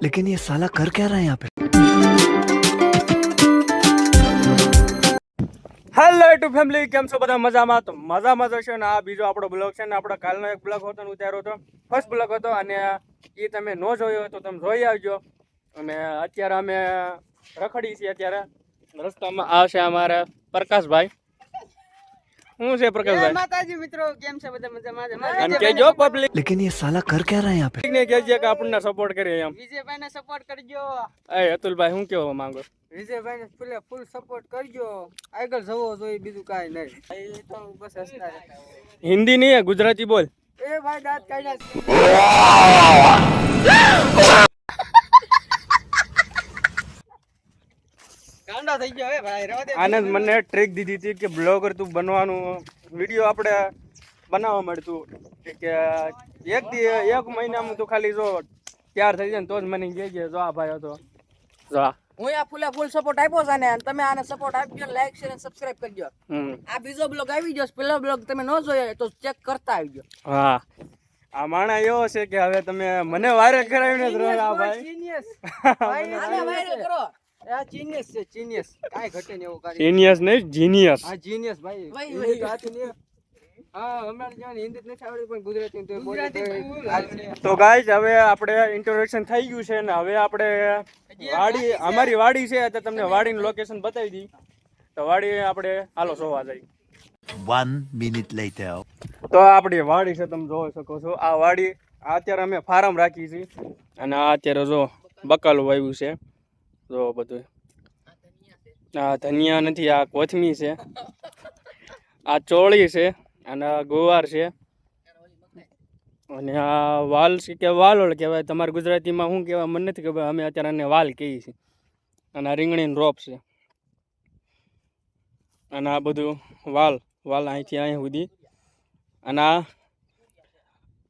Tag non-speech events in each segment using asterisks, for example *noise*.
लेकिन ये साला कर क्या रहा है यहाँ पे હેલો ટુ ફેમિલી કેમ છો બધા મજામાં તો મજામાં જ હશો ને આ બીજો આપણો બ્લોગ છે ને આપણો કાલનો એક બ્લોગ હતો ને ઉતાર્યો હતો ફર્સ્ટ બ્લોગ હતો અને એ તમે ન જોયો હોય તો તમે જોઈ આવજો અને અત્યારે અમે રખડી છીએ અત્યારે રસ્તામાં આ છે અમારા પ્રકાશભાઈ હું છે પ્રકાશભાઈ? માતાજી મિત્રો કેમ છે બધા મજામાં? છે અને કેજો પબ્લિક લેકિન યે સાલા કર ક્યાં રહે યહાં ને કેજે કે આપણને સપોર્ટ કરીએ એમ. વિજયભાઈ ને સપોર્ટ કરજો. એ અતુલભાઈ હું કેવા માંગો? વિજયભાઈ ને ફૂલે ફૂલ સપોર્ટ કરજો. આગળ જવો જોઈએ બીજું કાઈ નહીં. એ તો બસ હસતા હિન્દી નહીં ગુજરાતી બોલ. એ ભાઈ દાંત કાઢ્યા આનંદ મને ટ્રીક દીધી હતી કે બ્લોગર તું બનવાનું વીડિયો આપણે બનાવવા મળતું. કે એક એક મહિનામાં તું ખાલી જો તૈયાર થઈ જાય ને તો જ મને કહે કે જો આ ભાઈ હતો. જો હું આ ફૂલે ફૂલ સપોર્ટ આપ્યો છે ને તમે આને સપોર્ટ આપજો લાઈક શેર અને સબસ્ક્રાઇબ કરજો. આ બીજો બ્લોગ આવી ગયો. પેલો બ્લોગ તમે ન જોયો તો ચેક કરતા આવજો. હા. આ માણા એવો છે કે હવે તમે મને વારે કરાવીને જ રહો આ ભાઈ. *laughs* વાયરલ કરો. જીનિયસ છે જીનિયસ કાંઈ ઘટે નહીં એવું કાંઈ જીનિયસ નહીં જીનિયસ હા જીનિયસ ભાઈ. ભાઈ, હિન્દી તો હાથી હા અમારે જ્યાં હિન્દી નથી પણ ગુજરાતી તો બોલે તો ગાઈઝ હવે આપણે ઇન્ટ્રોડક્શન થઈ ગયું છે ને હવે આપણે વાડી અમારી વાડી છે તો તમને વાડીનું લોકેશન બતાવી દી તો વાડી આપણે હાલો સોવા જઈ One minute later. તો આ આપણી વાડી છે તમે જોઈ શકો છો. આ વાડી અત્યારે અમે ફાર્મ રાખી છે. અને આ અત્યારે જો બકાલું વાવ્યું છે. જો બધું આ ધનિયા નથી આ કોથમી છે. આ ચોળી છે અને આ ગુવાર છે. અને આ વાલ છે કે વાલોળ કહેવાય? તમારે ગુજરાતીમાં શું કહેવાય? મને નથી ખબર. અમે અત્યારે આને વાલ કહીએ છીએ. અને આ રીંગણીનો રોપ છે. અને આ બધું વાલ વાલ અહીંથી અહીં સુધી. અને આ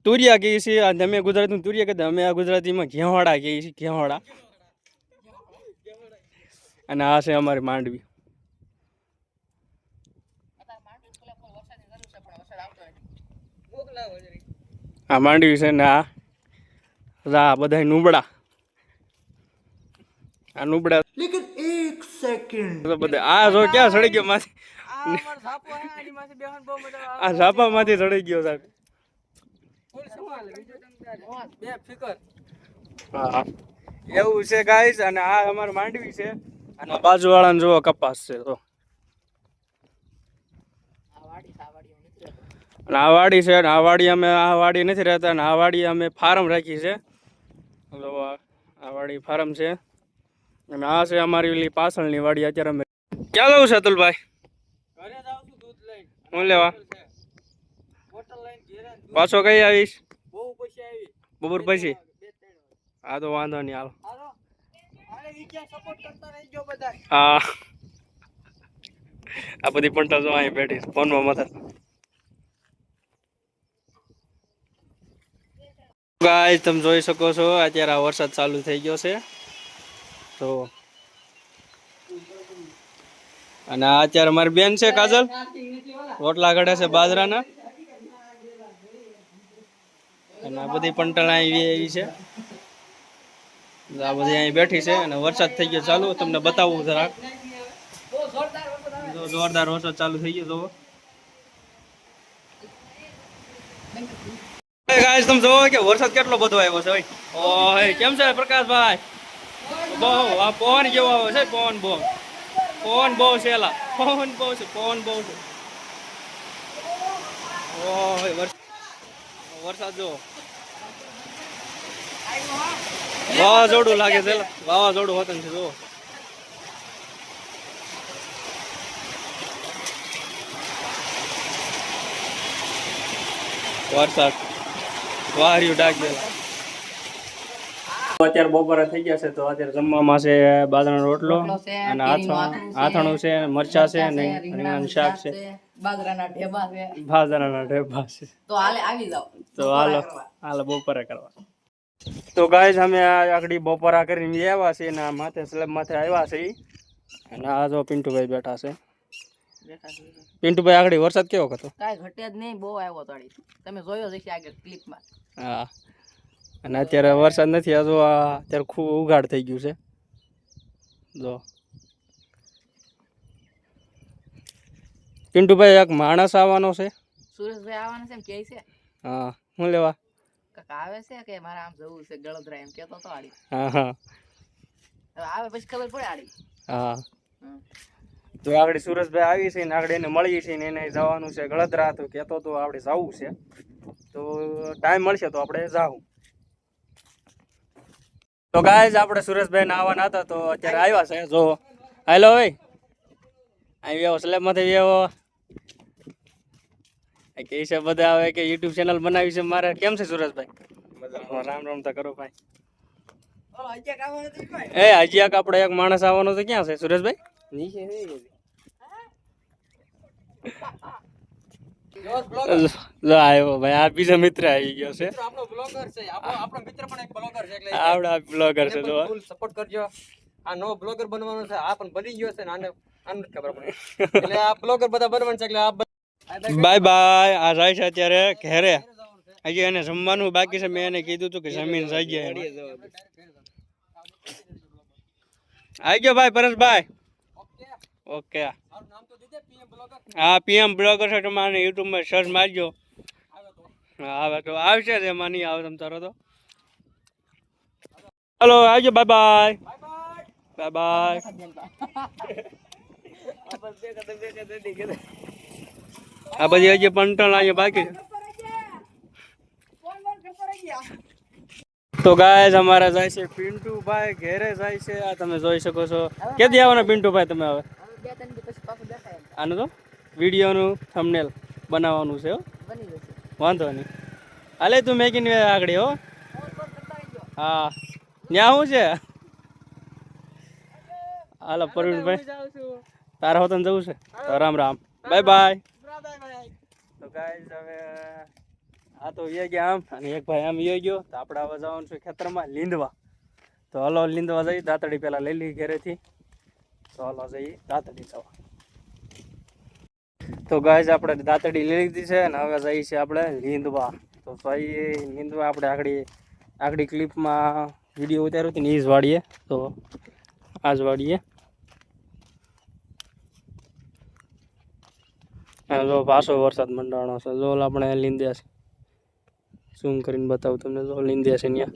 તુરિયા કહીએ છીએ. આ તમે ગુજરાતીમાં તુરિયા કહેતા. અમે આ ગુજરાતીમાં ઘેવાડા કહીએ છીએ ઘેવાડા અને આ છે અમારી માંડવી. આ માંડવી છે ને આ રા બધા નુબડા આ નુબડા બધા આ જો ક્યાં સડી ગયો આ ઝાપા સડી ગયો સાહેબ. એવું છે ગાઈસ અને આ અમારું માંડવી છે. અને બાજુવાળાને જુઓ કપાસ છે તો. અને આ વાડી છે આ વાડી અમે આ વાડી નથી રહેતા અને આ વાડી અમે ફાર્મ રાખી છે. આ વાડી ફાર્મ છે. અને આ છે અમારી ઓલી પાછળની વાડી અત્યારે અમે ક્યાં જવું છે અતુલભાઈ? હું લેવા? પાછો કઈ આવીશ? બપોર પછી? આ હા તો વાંધો નહીં હાલો. હા. આ બધી પણ જો અહીં બેઠી ફોનમાં મથા. ગાય તમે જોઈ શકો છો, અત્યારે આ વરસાદ ચાલુ થઈ ગયો છે. તો અને અત્યારે મારી બેન છે, કાજલ? રોટલા ઘડે છે, બાજરાના. અને આ બધી પંટલ એવી છે. આ બધી અહીં બેઠી છે અને વરસાદ થઈ ગયો ચાલુ. તમને બતાવું જરાક જોરદાર વરસાદ ચાલુ થઈ ગયો જોવો વરસાદ કેટલો બધો આવ્યો છે ઓય, કેમ છે પ્રકાશભાઈ? બહુ, આ પવન કેવો છે, પવન બહુ. પવન બહુ છે એલા. પવન બહુ છે, પવન બહુ છે. ઓય, વરસાદ. જો વાવાઝોડું લાગે છે વાવા વાવાઝોડું હોતન છે જો વરસાદ. વાર્યું ડાકેલા અત્યારે બપોરે થઈ ગયા છે તો અત્યારે જમવામાં છે બાજરાનો રોટલો અને આથણ છે, મરચા છે ને રીંગણાનું શાક છે. બાજરાના ઢેબા છે. બાજરાના ઢેબા છે. તો હાલે આવી જાવ તો હાલો હાલો બપોરે કરવા. તો ગાય અમે આ આગળ બપોરા કરીને આવ્યા છીએ અને આ માથે સ્લેબ માથે આવ્યા છે અને આ જો પિન્ટુભાઈ બેઠા છે. પિન્ટુભાઈ આગળ વરસાદ કેવો હતો? કાંઈ ઘટે જ નહીં બહુ આવ્યો તાળી તમે જોયો જ હશે આગળ ક્લિપમાં હા. અને અત્યારે વરસાદ નથી હજુ અત્યારે ખૂબ ઉઘાડ થઈ ગયું છે. જો. પિન્ટુભાઈ એક માણસ આવવાનો છે. સુરેશભાઈ આવવાનો છે એમ કે છે? હા. હું લેવા? કાકા આવે છે કે મારે આમ જવું છે ગળદરા એમ કેતો તો આડી. હા હા. આવે પછી ખબર પડે આડી. હા. તો આગળ સુરેશભાઈ આવી છે ને આગળ એને મળીએ છીએ ને એને જવાનું છે ગળદરા તો કહેતો તો આપણે જવું છે. તો ટાઈમ મળશે તો આપણે જાવું તો ગાય આપણે સુરેશભાઈ ને આવવાના હતા તો અત્યારે આવ્યા છે જો. હેલો ભાઈ. આવી આવો સ્લેબમાંથી આવ્યો કે છે બધા આવે કે યુટ્યુબ ચેનલ બનાવી છે મારે. કેમ છે સુરેશભાઈ રામ રામ તો કરો ભાઈ. એ હજી એક આપણે એક માણસ આવવાનો તો ક્યાં છે? સુરેશભાઈ લો જો આવ્યો ભાઈ. આ બીજો મિત્ર આવી ગયો છે. આપણો બ્લોગર છે. આપણો આપણો મિત્ર પણ એક બ્લોગર છે એટલે આવડા બ્લોગર છે જો. સપોર્ટ કરજો. આ નો બ્લોગર બનવાનો છે. આ પણ બની ગયો છે ને આને આને ખબર પડે *laughs* એટલે આ બ્લોગર બધા બનવાનું છે એટલે આ બધા- બાય બાય. આ જાય છે અત્યારે ઘેરે. હજી એને જમવાનું બાકી છે. મેં એને કીધું હતું કે જમીન જઈ ગયા. આવી ગયો ભાઈ પરેશભાઈ ઓકે. હા, પીએમ બ્લોગર છે તમારે યુટ્યુબમાં સર્ચ મારજો. આવે તો આવશે એમાં, નહીં આવે તમ તારો તો. હલો, આવજો, બાય બાય. Bye bye. આ બધી હજી પંટણ અહીંયા બાકી. તો ગાય અમારે જાય છે પિન્ટુભાઈ ઘેરે જાય છે. આ તમે જોઈ શકો છો. કેદી આવવાના પિન્ટુભાઈ તમે હવે. આનું તો વિડીયોનું થમનેલ બનાવવાનું છે હો. વાંધો નહીં. હાલે તું મેકીને આગળ હો. હા. ત્યાં શું છે? હાલો પ્રવીણભાઈ. તારા હોતન જવું છે? Ram Ram. Bye bye guys હવે આ તો યે ગયા આમ, અને એક ભાઈ આમ એ ગયો. તો આપણે હવે જવાનું છે ખેતરમાં, લીંદવા. તો હલો, લીંદવા જઈ દાંતડી પેલા લઈ લઈ ઘરેથી. તો હલો જઈએ, દાંતડી જવા. તો ગાઈઝ આપણે દાંતડી લઈ લીધી છે, અને હવે જઈએ છીએ આપણે લીંદવા. તો ભાઈ લીંદવા આપણે આગળ આગળ ક્લિપમાં વીડિયો ઉતાર્યો હતો ને, એ જ વાળીએ. તો આ જ વાળીએ. જો પાછો વરસાદ મંડાણો છે. જો આપણે લીંદ્યા છે. ઝૂમ કરીને બતાવું તમને. જો લીંદ્યા છે ત્યાં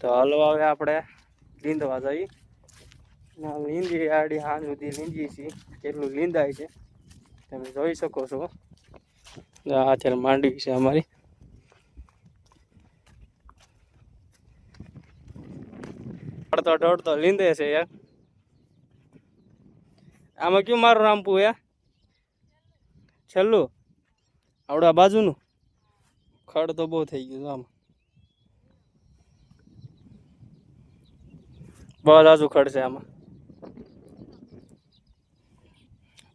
તો હાલો હવે આપણે લીંદવા જઈ ના લીંદી આડી હાંજ સુધી લીંદી છીએ કેટલું લીંદાય છે. તમે જોઈ શકો છો. અત્યારે માંડવી છે અમારી. દોડતો દોડતો લીંદે છે યાર. આમાં કયું મારું રામપુ હે છેલ્લું? આવડા બાજુનું? ખડ તો બહુ થઈ ગયું આમાં. બહુ આજુ ખડ છે આમાં.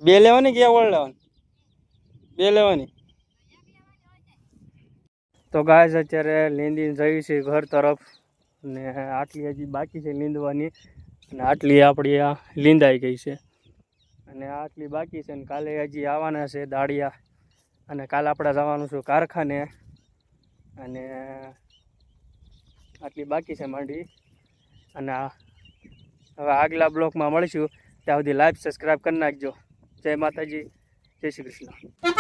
બે લેવાની કે ઓળ લેવાની? બે લેવાની. તો ગાય અત્યારે લીંદી જઈ છે ઘર તરફ. ને આટલી હજી બાકી છે લીંદવાની અને આટલી આપણી આ લીંદાઈ ગઈ છે. અને આટલી બાકી છે ને કાલે હજી આવવાના છે દાળિયા અને કાલે આપણે જવાનું છું કારખાને. અને આટલી બાકી છે માંડી. અને હવે આગલા બ્લોકમાં મળીશું. ત્યાં સુધી લાઈવ સબસ્ક્રાઈબ કરી નાખજો. જય માતાજી. જય શ્રી કૃષ્ણ.